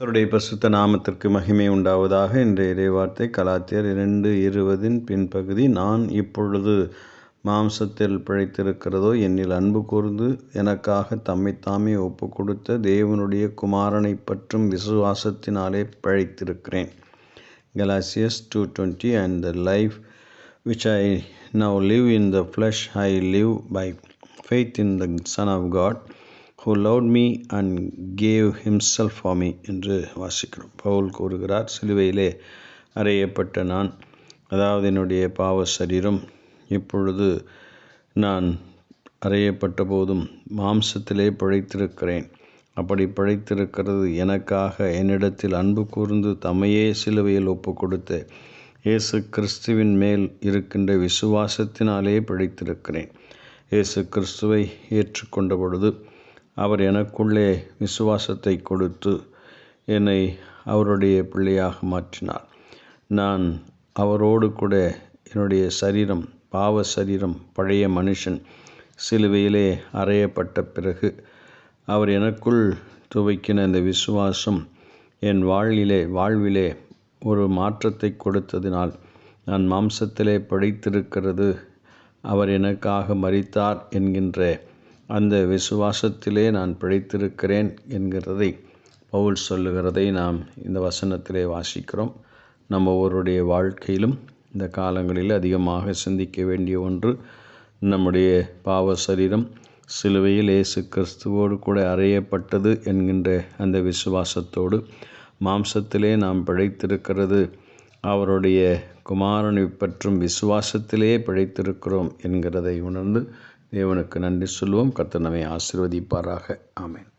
கர்த்தருடைய பசுத்த நாமத்திற்கு மகிமை உண்டாவதாக இன்றைய இறைவார்த்தை கலாத்தியர் இரண்டு இருபதின் பின்பகுதி நான் இப்பொழுது மாம்சத்தில் பிழைத்திருக்கிறதோ என்னில் அன்பு கூர்ந்து எனக்காக தம்மைத்தாமே ஒப்பு கொடுத்த தேவனுடைய குமாரனை பற்றும் விசுவாசத்தினாலே பிழைத்திருக்கிறேன். Galatians two twenty and the life which I now live in the flesh I live by faith in the son of God who love me and gave himself for me என்று வாசிக்கிறோம். பவுல் கூறுகிறார் சிலுவையிலே அறையப்பட்ட நான் அதாவது என்னுடைய பாவ சரீரம் இப்பொழுது நான் அறையப்பட்ட போதும் மாம்சத்திலே பிழைத்திருக்கிறேன். அப்படி பிழைத்திருக்கிறது எனக்காக என்னிடத்தில் அன்பு கூர்ந்து தம்மையே சிலுவையில் ஒப்பு கொடுத்து இயேசு கிறிஸ்துவின் மேல் இருக்கின்ற விசுவாசத்தினாலே பிழைத்திருக்கிறேன். இயேசு கிறிஸ்துவை ஏற்றுக்கொண்ட பொழுது அவர் எனக்குள்ளே விசுவாசத்தை கொடுத்து என்னை அவருடைய பிள்ளையாக மாற்றினார். நான் அவரோடு கூட என்னுடைய சரீரம் பாவ சரீரம் பழைய மனுஷன் சிலுவையிலே அறையப்பட்ட பிறகு அவர் எனக்குள் துவைக்கின இந்த விசுவாசம் என் வாழ்விலே வாழ்விலே ஒரு மாற்றத்தை கொடுத்ததினால் நான் மாம்சத்திலே படைத்திருக்கிறது அவர் எனக்காக மறித்தார் என்கின்ற அந்த விசுவாசத்திலே நான் பிழைத்திருக்கிறேன் என்கிறதை பவுல் சொல்லுகிறதை நாம் இந்த வசனத்திலே வாசிக்கிறோம். நம்ம ஒவ்வொருடைய வாழ்க்கையிலும் இந்த காலங்களில் அதிகமாக சிந்திக்க வேண்டிய ஒன்று நம்முடைய பாவ சரீரம் சிலுவையில் இயேசு கிறிஸ்துவோடு கூட அறையப்பட்டது என்கின்ற அந்த விசுவாசத்தோடு மாம்சத்திலே நாம் பிழைத்திருக்கிறது அவருடைய குமாரனை பற்றும் விசுவாசத்திலே பிழைத்திருக்கிறோம் என்கிறதை உணர்ந்து தேவனுக்கு நன்றி சொல்வோம் கத்தனவை ஆசிர்வதிப்பாராக. ஆமேன்.